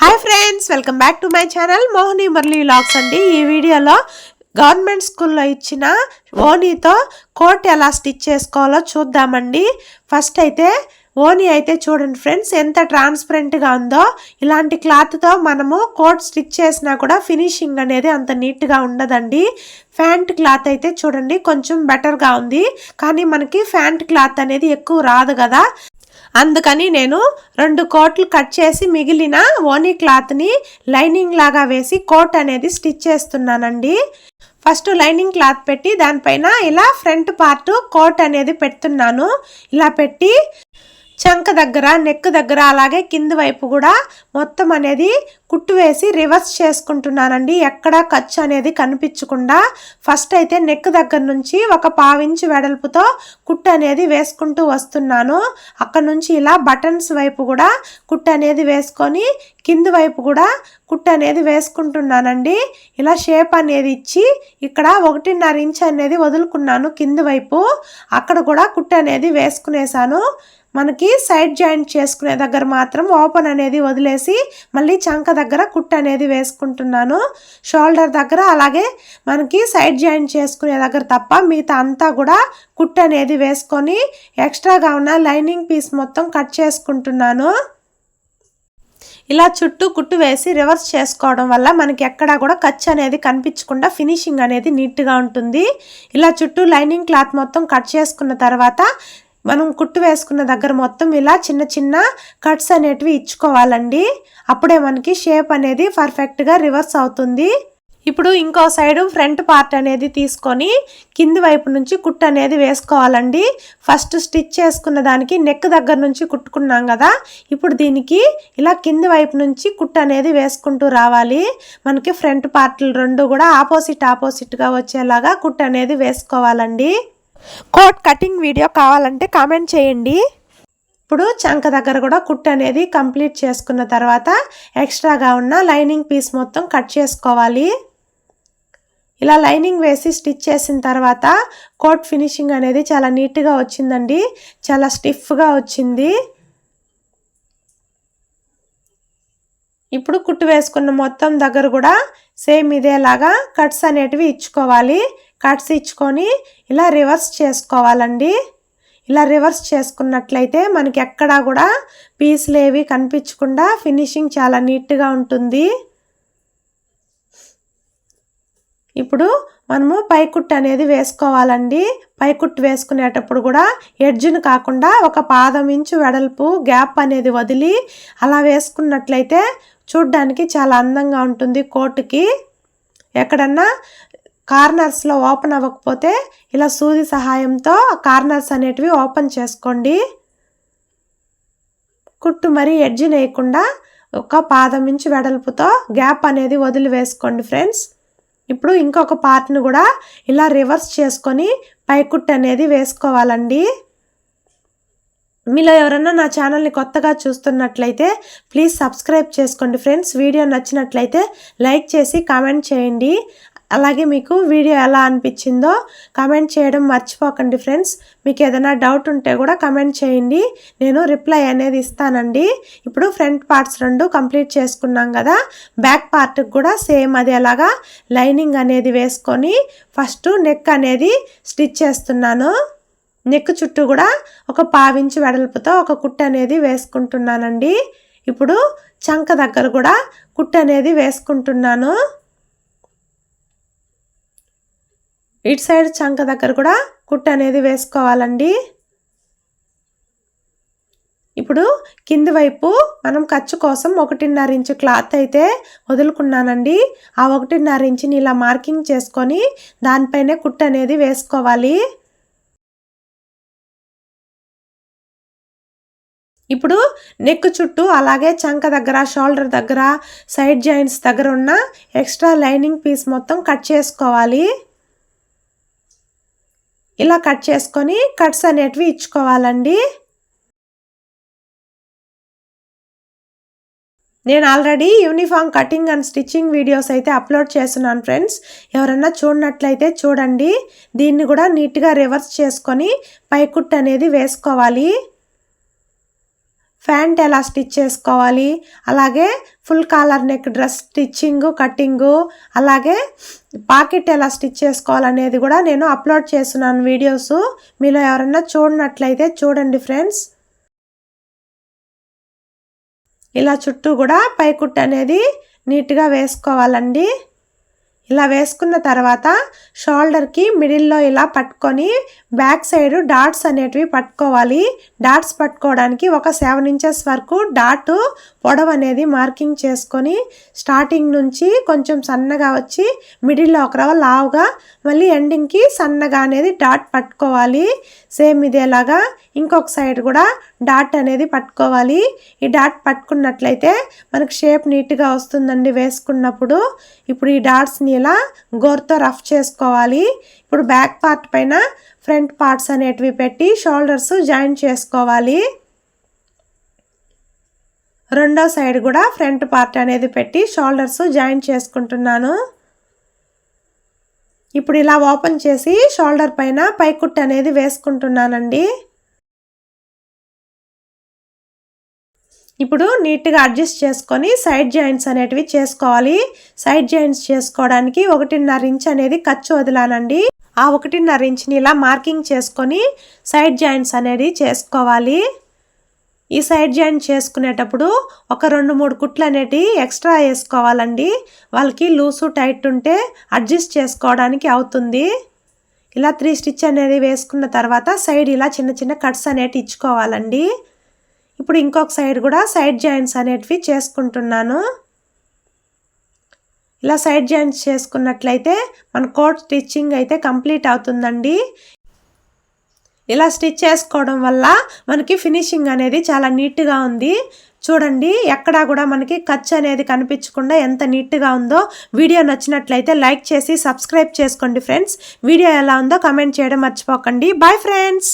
Hi friends welcome back to my channel Mohini Murali logs అండి. ఈ వీడియోలో government స్కూల్లో ఇచ్చిన ఓనీతో కోట్ ఎలా స్టిచ్ చేసుకోవాలో చూద్దామండి. ఫస్ట్ అయితే ఓనీ అయితే చూడండి ఫ్రెండ్స్ ఎంత ట్రాన్స్పరెంట్గా ఉందో ఇలాంటి క్లాత్తో మనము కోట్ స్టిచ్ చేసినా కూడా ఫినిషింగ్ అనేది అంత నీట్గా ఉండదండి. ఫ్యాంట్ క్లాత్ అయితే చూడండి కొంచెం బెటర్గా ఉంది. కానీ మనకి ఫ్యాంట్ క్లాత్ అనేది ఎక్కువ రాదు కదా. అందుకని నేను రెండు కోట్లు కట్ చేసి మిగిలిన ఓనీ క్లాత్ని లైనింగ్ లాగా వేసి కోట్ అనేది స్టిచ్ చేస్తున్నానండి. ఫస్ట్ లైనింగ్ క్లాత్ పెట్టి దానిపైన ఇలా ఫ్రంట్ పార్ట్ కోట్ అనేది పెడుతున్నాను. ఇలా పెట్టి చంక దగ్గర నెక్ దగ్గర అలాగే కింది వైపు కూడా మొత్తం అనేది కుట్టు వేసి రివర్స్ చేసుకుంటున్నానండి. ఎక్కడా ఖర్చు అనేది కనిపించకుండా ఫస్ట్ అయితే నెక్ దగ్గర నుంచి ఒక పావించి వెడల్పుతో కుట్టు అనేది వేసుకుంటూ వస్తున్నాను. అక్కడ నుంచి ఇలా బటన్స్ వైపు కూడా కుట్టు అనేది వేసుకొని కింది వైపు కూడా కుట్టు అనేది వేసుకుంటున్నానండి. ఇలా షేప్ అనేది ఇచ్చి ఇక్కడ ఒకటిన్నర ఇంచ్ అనేది వదులుకున్నాను కింది వైపు. అక్కడ కూడా కుట్టు అనేది వేసుకునేసాను. మనకి సైడ్ జాయింట్ చేసుకునే దగ్గర మాత్రం ఓపెన్ అనేది వదిలేసి మళ్ళీ చంక దగ్గర కుట్ అనేది వేసుకుంటున్నాను. షోల్డర్ దగ్గర అలాగే మనకి సైడ్ జాయింట్ చేసుకునే దగ్గర తప్ప మిగతా అంతా కూడా కుట్ అనేది వేసుకొని ఎక్స్ట్రాగా ఉన్న లైనింగ్ పీస్ మొత్తం కట్ చేసుకుంటున్నాను. ఇలా చుట్టూ కుట్టు వేసి రివర్స్ చేసుకోవడం వల్ల మనకి ఎక్కడా కూడా ఖర్చు అనేది కనిపించకుండా ఫినిషింగ్ అనేది నీట్గా ఉంటుంది. ఇలా చుట్టూ లైనింగ్ క్లాత్ మొత్తం కట్ చేసుకున్న తర్వాత మనం కుట్టు వేసుకున్న దగ్గర మొత్తం ఇలా చిన్న చిన్న కట్స్ అనేటివి ఇచ్చుకోవాలండి. అప్పుడే మనకి షేప్ అనేది పర్ఫెక్ట్గా రివర్స్ అవుతుంది. ఇప్పుడు ఇంకో సైడు ఫ్రంట్ పార్ట్ అనేది తీసుకొని కింది వైపు నుంచి కుట్టు అనేది వేసుకోవాలండి. ఫస్ట్ స్టిచ్ చేసుకున్న దానికి నెక్ దగ్గర నుంచి కుట్టుకున్నాం కదా. ఇప్పుడు దీనికి ఇలా కింది వైపు నుంచి కుట్టు అనేది వేసుకుంటూ రావాలి. మనకి ఫ్రంట్ పార్ట్లు రెండు కూడా ఆపోజిట్ ఆపోజిట్గా వచ్చేలాగా కుట్టు అనేది వేసుకోవాలండి. కోట్ కటింగ్ వీడియో కావాలంటే కామెంట్ చేయండి. ఇప్పుడు చంక దగ్గర కూడా కుట్ అనేది కంప్లీట్ చేసుకున్న తర్వాత ఎక్స్ట్రాగా ఉన్న లైనింగ్ పీస్ మొత్తం కట్ చేసుకోవాలి. ఇలా లైనింగ్ వేసి స్టిచ్ చేసిన తర్వాత కోట్ ఫినిషింగ్ అనేది చాలా నీట్గా వచ్చిందండి. చాలా స్టిఫ్గా వచ్చింది. ఇప్పుడు కుట్టు వేసుకున్న మొత్తం దగ్గర కూడా సేమ్ ఇదేలాగా కట్స్ అనేటివి ఇచ్చుకోవాలి. కట్స్ ఇచ్చుకొని ఇలా రివర్స్ చేసుకోవాలండి. ఇలా రివర్స్ చేసుకున్నట్లయితే మనకి ఎక్కడా కూడా పీసులు ఏవి కనిపించకుండా ఫినిషింగ్ చాలా నీట్గా ఉంటుంది. ఇప్పుడు మనము పైకుట్టు అనేది వేసుకోవాలండి. పైకుట్టు వేసుకునేటప్పుడు కూడా ఎడ్జ్ను కాకుండా ఒక పాదం ఇంచు వెడల్పు గ్యాప్ అనేది వదిలి అలా వేసుకున్నట్లయితే చూడ్డానికి చాలా అందంగా ఉంటుంది కోటుకి ఎక్కడన్నా కార్నర్స్లో ఓపెన్ అవ్వకపోతే ఇలా సూది సహాయంతో కార్నర్స్ అనేటివి ఓపెన్ చేసుకోండి. కుట్టు మరీ ఎడ్జి వేయకుండా ఒక పాదం ఇంచు వెడల్పుతో గ్యాప్ అనేది వదిలి వేసుకోండి ఫ్రెండ్స్. ఇప్పుడు ఇంకొక పార్ట్ని కూడా ఇలా రివర్స్ చేసుకొని పైకుట్టు అనేది వేసుకోవాలండి. మీలో ఎవరన్నా నా ఛానల్ని కొత్తగా చూస్తున్నట్లయితే ప్లీజ్ సబ్స్క్రైబ్ చేసుకోండి ఫ్రెండ్స్. వీడియో నచ్చినట్లయితే లైక్ చేసి కామెంట్ చేయండి. అలాగే మీకు వీడియో ఎలా అనిపించిందో కమెంట్ చేయడం మర్చిపోకండి ఫ్రెండ్స్. మీకు ఏదైనా డౌట్ ఉంటే కూడా కమెంట్ చేయండి. నేను రిప్లై అనేది ఇస్తానండి. ఇప్పుడు ఫ్రంట్ పార్ట్స్ రెండు కంప్లీట్ చేసుకున్నాం కదా. బ్యాక్ పార్ట్కి కూడా సేమ్ అదేలాగా లైనింగ్ అనేది వేసుకొని ఫస్ట్ నెక్ అనేది స్టిచ్ చేస్తున్నాను. నెక్ చుట్టూ కూడా ఒక పావించి వెడల్పుతో ఒక కుట్టు అనేది వేసుకుంటున్నానండి. ఇప్పుడు చంక దగ్గర కూడా కుట్టు అనేది వేసుకుంటున్నాను. ఇటు సైడ్ చంక దగ్గర కూడా కుట్టు అనేది వేసుకోవాలండి. ఇప్పుడు కింది వైపు మనం ఖర్చు కోసం ఒకటిన్నర ఇంచు క్లాత్ అయితే వదులుకున్నానండి. ఆ ఒకటిన్నర ఇంచుని ఇలా మార్కింగ్ చేసుకొని దానిపైనే కుట్టు అనేది వేసుకోవాలి. ఇప్పుడు నెక్ చుట్టూ అలాగే చంక దగ్గర షోల్డర్ దగ్గర సైడ్ జాయింట్స్ దగ్గర ఉన్న ఎక్స్ట్రా లైనింగ్ పీస్ మొత్తం కట్ చేసుకోవాలి. ఇలా కట్ చేసుకొని కట్స్ అనేటివి ఇచ్చుకోవాలండి. నేను already uniform cutting and stitching videos అయితే అప్లోడ్ చేస్తున్నాను ఫ్రెండ్స్ ఎవరన్నా చూడనట్లయితే చూడండి. దీన్ని కూడా నీట్గా రివర్స్ చేసుకొని పైకుట్ అనేది వేసుకోవాలి. ప్యాంట్ ఎలా స్టిచ్ చేసుకోవాలి? అలాగే full collar neck dress stitching cutting అలాగే పాకెట్ ఎలా స్టిచ్ చేసుకోవాలనేది కూడా నేను అప్లోడ్ చేస్తున్నాను వీడియోస్. మీలో ఎవరైనా చూడనట్లయితే చూడండి ఫ్రెండ్స్. ఇలా చుట్టూ కూడా పైకుట్టు అనేది నీట్గా వేసుకోవాలండి. ఇలా వేసుకున్న తర్వాత షోల్డర్కి మిడిల్లో ఇలా పట్టుకొని బ్యాక్ సైడ్ డాట్స్ అనేటివి పట్టుకోవాలి. డాట్స్ పట్టుకోవడానికి ఒక సెవెన్ ఇంచెస్ వరకు డాట్ పొడవు అనేది మార్కింగ్ చేసుకొని స్టార్టింగ్ నుంచి కొంచెం సన్నగా వచ్చి మిడిల్లో ఒక రవ లావుగా మళ్ళీ ఎండింగ్కి సన్నగా అనేది డాట్ పట్టుకోవాలి. సేమ్ ఇదేలాగా ఇంకొక సైడ్ కూడా డాట్ అనేది పట్టుకోవాలి. ఈ డాట్ పట్టుకున్నట్లయితే మనకు షేప్ నీట్గా వస్తుందండి వేసుకున్నప్పుడు. ఇప్పుడు ఈ డాట్స్ని ఇలా గోర్తో రఫ్ చేసుకోవాలి. ఇప్పుడు బ్యాక్ పార్ట్ పైన ఫ్రంట్ పార్ట్స్ అనేటివి పెట్టి షోల్డర్స్ జాయిన్ చేసుకోవాలి. రెండో సైడ్ కూడా ఫ్రంట్ పార్ట్ అనేది పెట్టి షోల్డర్స్ జాయిన్ చేసుకుంటున్నాను. ఇప్పుడు ఇలా ఓపెన్ చేసి షోల్డర్ పైన పైకుట్ అనేది వేసుకుంటున్నానండి. ఇప్పుడు నీట్గా అడ్జస్ట్ చేసుకొని సైడ్ జాయింట్స్ అనేటివి చేసుకోవాలి. సైడ్ జాయింట్స్ చేసుకోవడానికి ఒకటిన్నర ఇంచ్ అనేది ఖర్చు వదిలానండి ఆ ఒకటిన్నర ఇంచ్ని ఇలా మార్కింగ్ చేసుకొని సైడ్ జాయింట్స్ అనేది చేసుకోవాలి. ఈ సైడ్ జాయింట్ చేసుకునేటప్పుడు ఒక రెండు మూడు కుట్లు అనేటివి ఎక్స్ట్రా వేసుకోవాలండి. వాళ్ళకి లూసు టైట్ ఉంటే అడ్జస్ట్ చేసుకోవడానికి అవుతుంది. ఇలా త్రీ స్టిచ్ అనేది వేసుకున్న తర్వాత సైడ్ ఇలా చిన్న చిన్న కట్స్ అనేటివి ఇచ్చుకోవాలండి. ఇప్పుడు ఇంకొక సైడ్ కూడా సైడ్ జాయింట్స్ అనేటివి చేసుకుంటున్నాను. ఇలా సైడ్ జాయింట్స్ చేసుకున్నట్లయితే మన కోట్ స్టిచ్చింగ్ అయితే కంప్లీట్ అవుతుందండి. ఇలా స్టిచ్ చేసుకోవడం వల్ల మనకి ఫినిషింగ్ అనేది చాలా నీట్గా ఉంది. చూడండి ఎక్కడా కూడా మనకి ఖర్చు అనేది కనిపించకుండా ఎంత నీట్గా ఉందో వీడియో నచ్చినట్లయితే లైక్ చేసి సబ్స్క్రైబ్ చేసుకోండి ఫ్రెండ్స్. వీడియో ఎలా ఉందో కమెంట్ చేయడం మర్చిపోకండి. Bye friends!